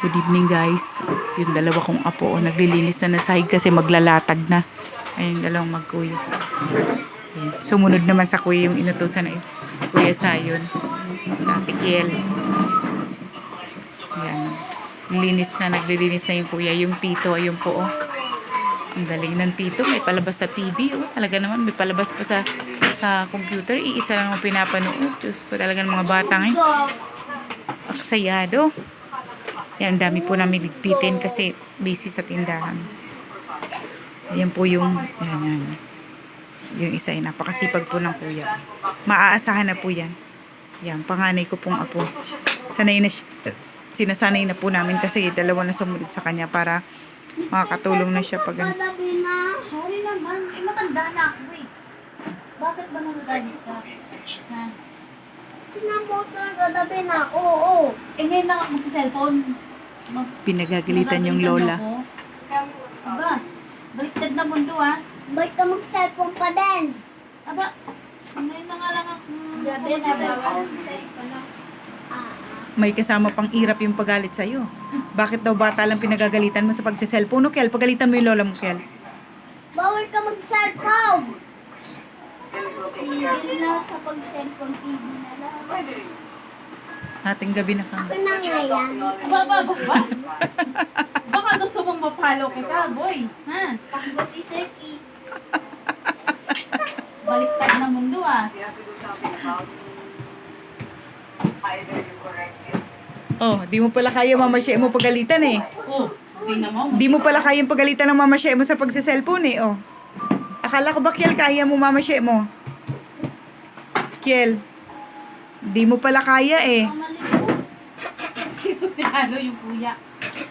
Good evening guys. Yung dalawa kong apo, oh, naglilinis na ng sahig kasi maglalatag na. Ayun, dalawang magkuya. Ayan. Sumunod naman sa kuya yung inutusan na si Kuya Sayon. Sa si Kiel. Ayan. Linis na, naglilinis na yung kuya. Yung tito, ayun po oh. Ang galing ng tito. May palabas sa TV. Oh. Talaga naman, may palabas pa sa sa computer. Iisa lang ang pinapanood. Diyos ko talaga ng mga bata ngayon. Aksayado. Yan, dami po namin ligpitin kasi busy sa tindahan. Ayan po yung, yan, yan. Yung isa ay napakasipag po ng kuya. Maaasahan na po yan. Yan, panganay ko pong apo. Sanay na. Sinasanay na po namin kasi dalawa na sumunod sa kanya para makakatulong na siya pag. Sorry naman. Eh, matanda na ako eh. Bakit ba nagagalit ka? Ha? Kinamoto gagabi na ako, oo. Eh, ngayon lang ako magsa-cellphone. Mag Pinagagalitan yung lola. Mo. Aba, baliktad na mundo ah. Ba't ka mag-cellphone pa din? Aba, ngayon na nga lang ako Gabi na bawal cellphone. Ah, May kasama pang irap yung pagalit sa'yo. Bakit daw bata lang pinagagalitan mo sa pagsiselfone? No, Kel, pagalitan mo yung lola mo, Kel. bawal ka mag-cellphone! Hindi na sa pag-cellphone TV na lang. Ating gabi na kami. Ako na nga yan. Aba, aba, aba, ba? Baka gusto mong mapalo kita, boy. Ha? Takbo si Seki. Baliktad na mundo ah. Oh, di mo pala kaya mamasya mo pagalitan eh. Oh, tingnan mo. Di mo pala kayang pagalitan ng mamasya mo sa pagsiselfone eh, oh. Akala ko ba, Kiel, kaya mo mamasya mo? Kiel, di mo pala kaya eh. Sino ano yung kuya?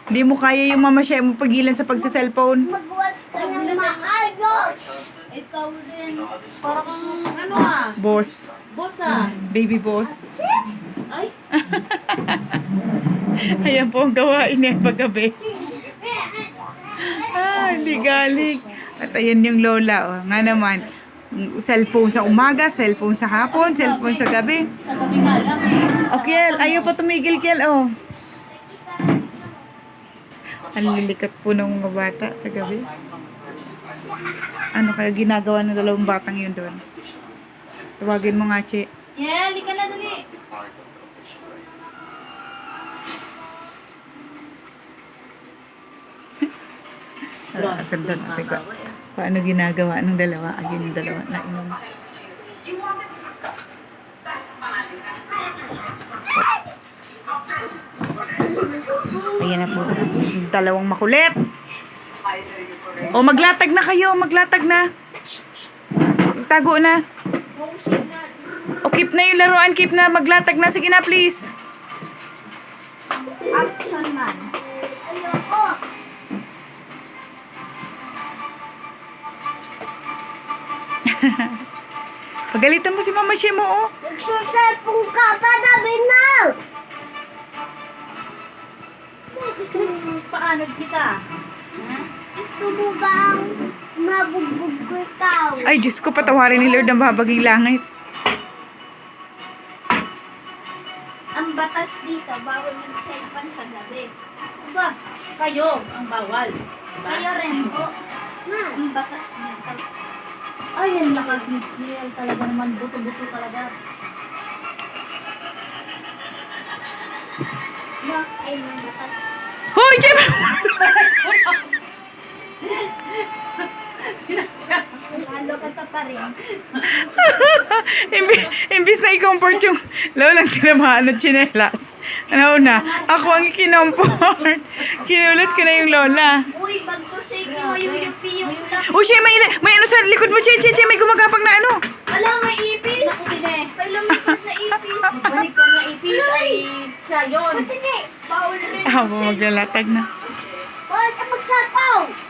Di mo kaya yung mamasya mo pagilan sa pagsiselfone. Magwas ka ng maayos! Ikaw din. Parang ano ah. Boss, Boss ah. baby boss. Ay, Ayan po ang gawain niya paggabi. Ah, hindi galing. At ayan yung lola, oh. Nga naman, cellphone sa umaga, cellphone sa hapon, cellphone sa gabi. sa gabi nga lang eh. O, Kiel, ayaw pa tumigil, Kiel, oh. Ang lilikat po ng mga bata sa gabi. Ano kaya ginagawa ng dalawang batang yun doon? Tawagin mo nga, Che. Yeah, lika na dali. Uh, sundan natin ko. Paano ginagawa ng dalawa? Ayun yung dalawa na inom. Ayan na po. Dalawang makulit. O maglatag na kayo, maglatag na. Tago na. O keep na yung laruan, keep na, maglatag na. Sige na, please. Action man. Pagalitan mo si Mama Shimo, oh. Nagsa-cellphone ka pa, na! Gusto mo paano kita? Ha? Gusto mo bang mabugbog ko ikaw? Ay, Diyos ko, patawarin ni Lord ang babaging langit. Ang batas dito, bawal mag-cellphone sa gabi. Diba? Kayo ang bawal. Diba? Kayo rin po. Ma, Ang batas dito. Ay, ang lakas ni Chiel. Talaga naman, buto-buto talaga. Bak ay malakas. Hoy, Jim! Lalo ka ta pa rin. Imbi, imbis na i-comfort yung lolang tinamaan ng chinelas. Ano na, ako ang i-comfort. Kinulat ko na yung lola. Bag ko sa mo yung yupi yung lang. Oh, Shay, may, may ano sa likod mo, Chay, Chay, Chay, may gumagapang na ano. Alam, may ipis. Naku, Tine. May lumipad na ipis. Balik ka na ipis ay siya yun. Hindi, bawal rin. Ah, maglalatag na. Bawal ka magsapaw. Eh.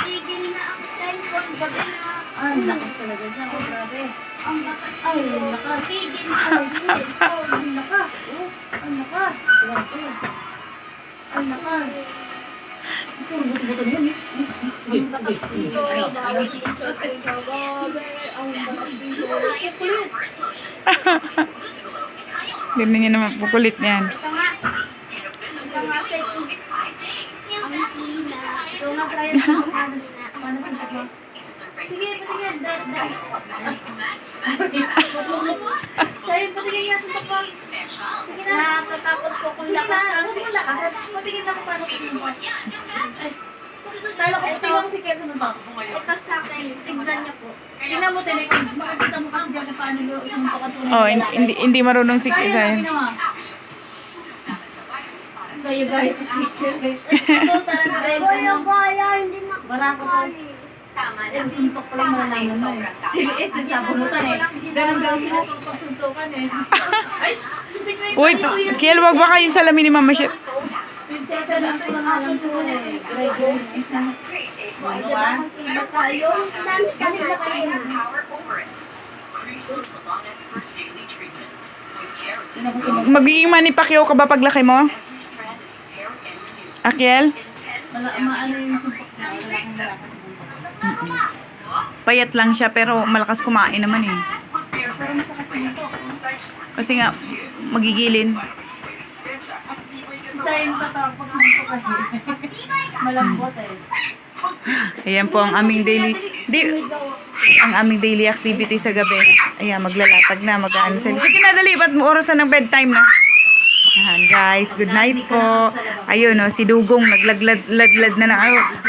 Tigil na ang cellphone, gabi na. Ang lakas talaga niya. Oh, grabe. Ang lakas. Ay, ang lakas. Tigil na ang cellphone. Ang lakas. Oh, ang lakas. Grabe. Ang lakas. Ito, buto-buto yun eh. Sorry, dahil sa gabi. Ang lakas dito. Ganun niya naman, pukulit mo? Sige, patingin. Sa'yo, patingin nga. Sige na. Natatakot po kung Sige na, lakas huwag mo lakas. Patingin ako paano suntok. Talo ko, tingnan mo si Kevin suntok. Ito sa akin. Tignan niyo po. Tingnan mo, kung makikita mo kasi kung paano suntok ang tunay Oh, na hindi, hindi marunong si Sa'yo, Kisan. tingnan mo. Kayo guys, picture guys. Ito, sana na. Eh, suntok pa lang malalaman mo eh. Sila eh, sa bunutan eh. Ganun daw sila pag suntukan eh. Ay, hindi ko yung Uy, Kiel, wag ba kayo salamin ni Mama ko lang alam ko eh. Ano ba? Tayo. Dami kami na kayo. Magiging Manny Pacquiao ka ba paglaki mo? Akiel? Wala, maano yung suntok niya. Wala akong malakas suntok. Payat lang siya pero malakas kumain naman eh. Kasi nga, magigilin. Si Sayan tatawag pag eh. Malambot eh. Ayan po ang aming daily, di, ang aming daily activity sa gabi. Ayan, maglalatag na, mag-ano sila. Sige na, dali, ba't mo orasan ng bedtime na? Ayan, guys, good night po. Ayun, oh, si Dugong, naglagladlad na na.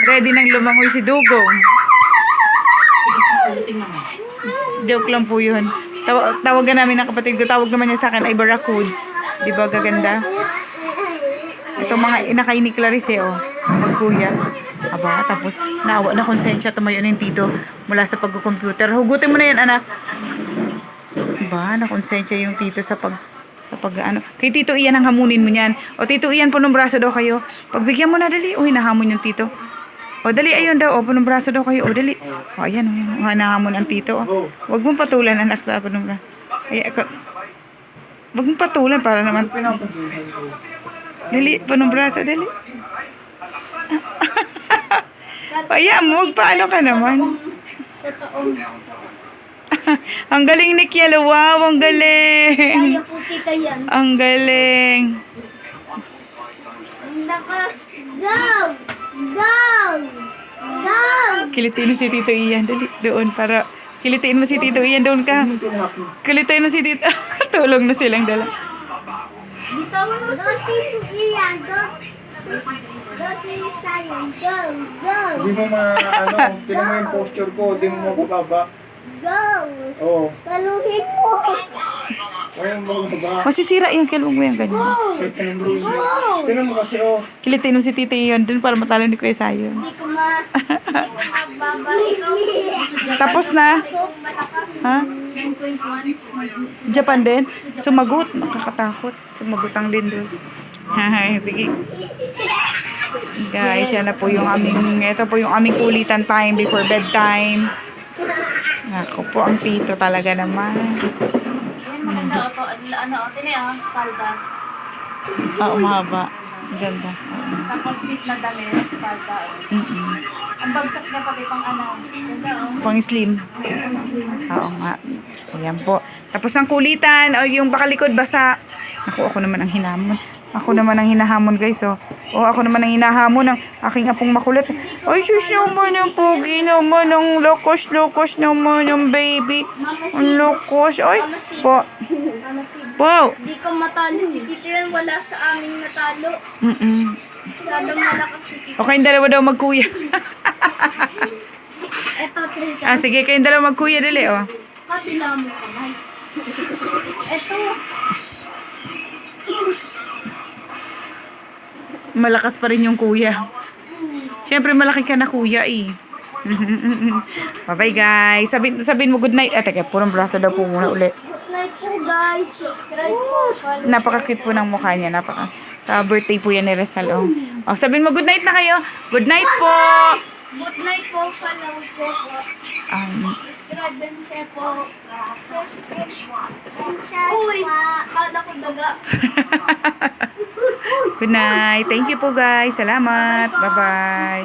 Ready nang lumangoy si Dugong. Joke lang po yun. Taw- tawagan namin ng kapatid ko. Tawag naman niya sa akin ay Barracuds. Di ba gaganda? Ito mga inakay ni Clarice, oh. Magkuya. Aba, tapos naawa na konsensya. Tumayo na yung tito mula sa pagkukomputer. Hugutin mo na yan, anak. Ba, na konsensya yung tito sa pag sa pag ano. Kay Tito Ian ang hamunin mo niyan. O Tito Ian, punong braso daw kayo. Pagbigyan mo na dali. Uy, nahamon yung tito. O dali, ayun daw. O punong braso daw kayo. O dali. O ayan, o, o nahamon ang tito. O. Huwag mong patulan anak sa punong braso. Ay, ako. Huwag mong patulan para naman. Dali, punong braso, dali. Ayan mo, huwag paano ka naman. Ang galing ni Kielo. Wow, ang galing. Tayo puti ka yan. Ang galing. Ang lakas. Go! Go! Go! Kilitin mo si Tito Ian. Dali, doon para... Kilitin mo si Tito Ian. Doon ka. Kilitin mo si Tito. Tulong na silang dala. Bitawan mo sa tito. Go! Go to your science. Go! Go! Hindi mo ma, ano, tinan mo yung posture ko, hindi mo mabababa. Go! Oo, Taluhin mo! ayaw mo mababa. Masisira yan. Huwag mo yan ganyan. Kasi tinan mo, tinan mo kasi, oh. Kilitin mo si Tito Ian. Doon para matalo ni Kuya Sayon. Hindi ko ma... Tapos na. Ha? 9.1. Japan din? Sumagot. Nakakatakot. Sumagot ang din doon. Sige. Guys, yan na po yung aming, ito po yung aming kulitan time before bedtime. Ako po ang tito talaga naman. Yan, maganda ako. Ano, tine ah, palda. Ah, umahaba. Ang Ganda. Tapos bit na damit, palda. Mm-mm. Ang bagsak niya pati pang ano. Ganda oh. Pang slim. Ang slim. Oo nga. Ayan po. Tapos ang kulitan, o yung bakalikod basa. Ako, ako naman ang hinamon. Ako naman ang hinahamon guys, oh. O ako naman ang hinahamon ng aking apong makulit. Ay, sus naman yung pogi naman, ang lokos-lokos naman yung baby. Ang lokos. Ay, po. Po. Di ko matalo si Tito yan. Wala sa aming natalo. Mm-mm. Masyadong malakas si Tito. O kayong dalawa daw magkuya. Eto, ah, sige, kayong dalawa magkuya dali, oh. Kabila mo kamay. Eto. Malakas pa rin yung kuya. Siyempre, malaki ka na kuya eh. Bye-bye guys. Sabihin, sabihin mo good night. Ah, teka, purong braso daw po muna uli. Good night po guys. Subscribe po. Napaka-cute po ng mukha niya. Napaka, ka birthday po yan ni Rizal. Oh. oh, sabihin mo good night na kayo. Good night po. Good night po. Follow Sepo. Um, Subscribe din Sepo. Uy! Kala ko daga. good night. Thank you po guys. Salamat. Bye-bye.